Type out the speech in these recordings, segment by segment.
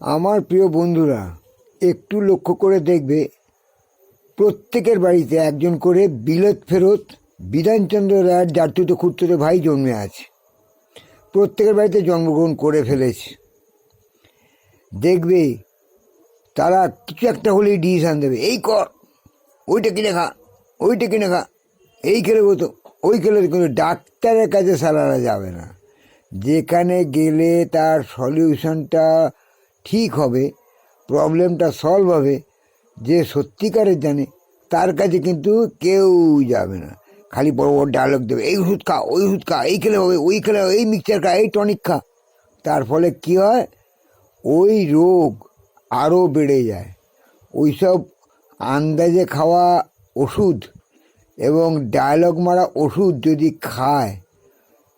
আমার প্রিয় বন্ধুরা, একটু লক্ষ্য করে দেখবে, প্রত্যেকের বাড়িতে একজন করে বিলেত ফেরত বিধানচন্দ্র রায়ের জাতীয় খুঁড়তে ভাই জন্মে আছে। প্রত্যেকের বাড়িতে জন্মগ্রহণ করে ফেলেছে। দেখবে, তারা কিছু একটা হলেই ডিসিশান দেবে। এই কর, ওইটা কিনে খা, ওইটা কিনে খা, এই খেলে তো ওই খেলে কিন্তু ডাক্তারের কাছে সালারা যাবে না। যেখানে গেলে তার সলিউশনটা ঠিক হবে প্রবলেমটা সলভ হবে, যে সত্যিকারের জানে, তার কাছে কিন্তু কেউ যাবে না। খালি বড় বড় ডায়লগ দেবে, এই ওষুধ খা, ওই ওষুধ খা, এই খেলে হবে, ওই খেলে এই মিক্সচার খা, এই টনিক খা। তার ফলে কী হয়? ওই রোগ আরও বেড়ে যায়। ওইসব আন্দাজে খাওয়া ওষুধ এবং ডায়লগ মারা ওষুধ যদি খায়,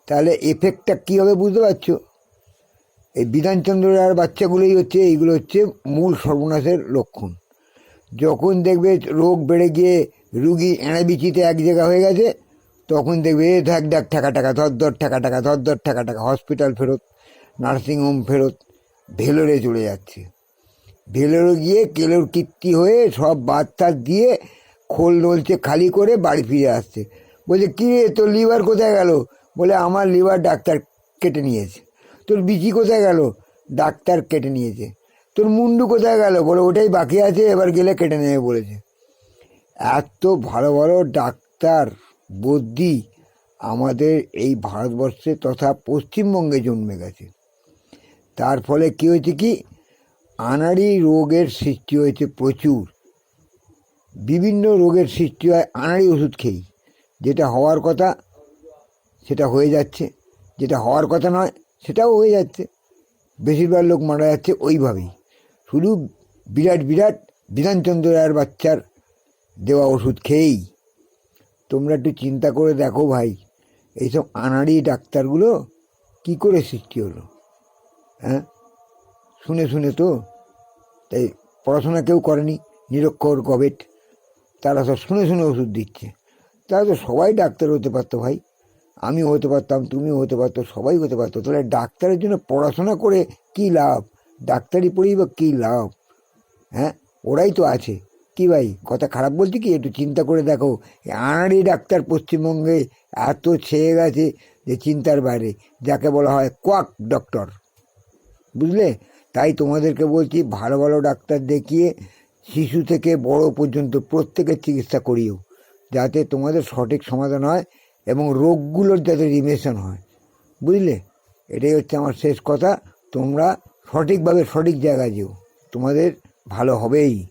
তাহলে এফেক্টটা কী হবে বুঝতে পারছ? এই বিধানচন্দ্র রায়ের বাচ্চাগুলোই হচ্ছে, এইগুলো হচ্ছে মূল সর্বনাশের লক্ষণ। যখন দেখবে রোগ বেড়ে গিয়ে রুগী এঁড়াবিচিতে এক জায়গা হয়ে গেছে, তখন দেখবে এ ধাক ধাক ঠাকা টাকা ধর ধর, ঠাকা টাকা ধর ধর, ঠাকা টাকা হসপিটাল ফেরত নার্সিংহোম ফেরত, ভেলোরে চলে যাচ্ছে। ভেলোরে গিয়ে কেলোর কীর্তি হয়ে সব বাচ্চা দিয়ে খোল নলছে খালি করে বাড়ি ফিরে আসছে। বলছে কী রে তোর লিভার কোথায় গেল? বলে, আমার লিভার ডাক্তার কেটে নিয়েছে। তোর বিচি কোথায় গেল? ডাক্তার কেটে নিয়েছে। তোর মুন্ডু কোথায় গেল? বলে ওটাই বাকি আছে, এবার গেলে কেটে নেবে, বলেছে। এত ভালো ভালো ডাক্তার, বুদ্ধি আমাদের এই ভারতবর্ষে তথা পশ্চিমবঙ্গে জন্মে গেছে। তার ফলে কী হয়েছে কি? আনাড়ি রোগের সৃষ্টি হয়েছে প্রচুর। বিভিন্ন রোগের সৃষ্টি হয় আনাড়ি ওষুধ খেয়েই। যেটা হওয়ার কথা, সেটা হয়ে যাচ্ছে। যেটা হওয়ার কথা নয় সেটাও হয়ে যাচ্ছে। বেশিরভাগ লোক মারা যাচ্ছে ওইভাবেই। শুধু বিরাট বিরাট বিধানচন্দ্র রায়ের বাচ্চার দেওয়া ওষুধ খেয়েই। তোমরা একটু চিন্তা করে দেখো ভাই, এইসব আনাড়ি ডাক্তারগুলো কি করে সৃষ্টি হলো? হ্যাঁ? শুনে শুনে তো। তাই পড়াশোনা কেউ করেনি, নিরক্ষর গবেট। তারা সব শুনে শুনে ওষুধ দিচ্ছে। তারা তো সবাই ডাক্তার হতে পারতো ভাই। আমি হতে পারতাম, তুমিও হতে পারতো, সবাই হতে পারতো। তাহলে ডাক্তারের জন্য পড়াশোনা করে কী লাভ? ডাক্তারি পড়েই বা কী লাভ? হ্যাঁ ওরাই তো আছে। কি ভাই, কথা খারাপ বলছি কি? একটু চিন্তা করে দেখো। আনাড়ি ডাক্তার পশ্চিমবঙ্গে এত ছেয়ে গেছে যে চিন্তার বাইরে। যাকে বলা হয় কোয়াক ডক্টর। বুঝলে? তাই তোমাদেরকে বলছি, ভালো ভালো ডাক্তার দেখিয়ে শিশু থেকে বড় পর্যন্ত প্রত্যেকের চিকিৎসা করিও। যাতে তোমাদের সঠিক সমাধান হয়। এবং রোগগুলোর যাতে রিমেশন হয়। বুঝলে? এটাই হচ্ছে আমার শেষ কথা। তোমরা সঠিকভাবে সঠিক জায়গায় যেও। তোমাদের ভালো হবেই।